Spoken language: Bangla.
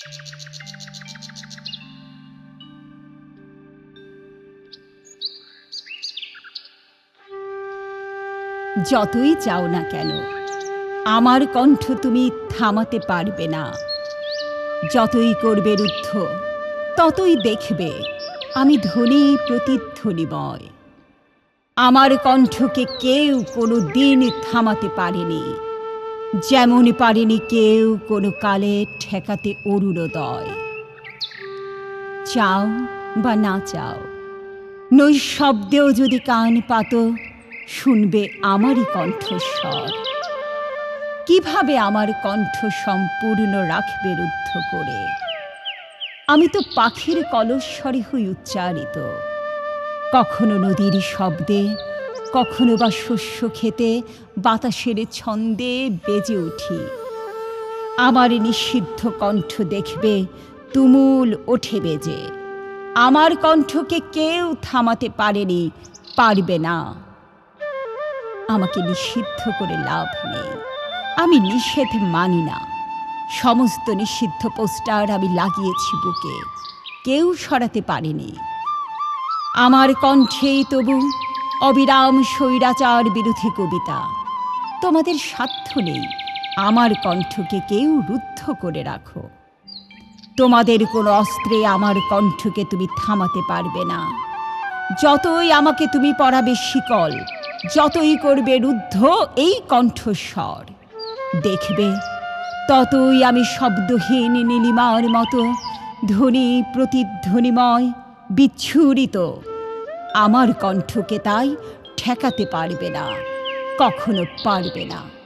যতই চাও না কেন, আমার কণ্ঠ তুমি থামাতে পারবে না। যতই করবে রুদ্ধ, ততই দেখবে আমি ধ্বনি প্রতিধ্বনিময়। আমার কণ্ঠকে কেউ কোনো দিন থামাতে পারেনি। যেমন পারেনি কেউ কোনো কালে ঠেকাতে অরুণোদয়। চাও বা না চাও, নৈশব্দেও যদি কান পাত, শুনবে আমারই কণ্ঠস্বর। কীভাবে আমার কণ্ঠ সম্পূর্ণ রাখবে রুদ্ধ করে? আমি তো পাখির কলস্বরে হই উচ্চারিত। কখনো নদীর শব্দে কখনো বা শস্য খেতে বাতাসের ছন্দে বেজে উঠি। আমার নিষিদ্ধ কণ্ঠ দেখবে, তুমুল ওঠে বেজে। আমার কণ্ঠকে কেউ থামাতে পারেনি, পারবে না। আমাকে নিষিদ্ধ করে লাভ নেই। আমি নিষেধ মানি না। সমস্ত নিষিদ্ধ পোস্টার আমি লাগিয়েছি বুকে। কেউ সরাতে পারেনি। আমার কণ্ঠেই তবু অবিরাম স্বৈরাচার বিরোধী কবিতা। তোমাদের স্বার্থ নেই আমার কণ্ঠকে কেউ রুদ্ধ করে রাখো। তোমাদের কোনো অস্ত্রে আমার কণ্ঠকে তুমি থামাতে পারবে না। যতই আমাকে তুমি পড়াবে শিকল, যতই করবে রুদ্ধ এই কণ্ঠস্বর। দেখবে, ততই আমি শব্দহীন নীলিমার মতো ধ্বনি প্রতিধ্বনিময় বিচ্ছুরিত আমার কণ্ঠকে তাই ঠেকাতে পারবে না কখনো পারবে না।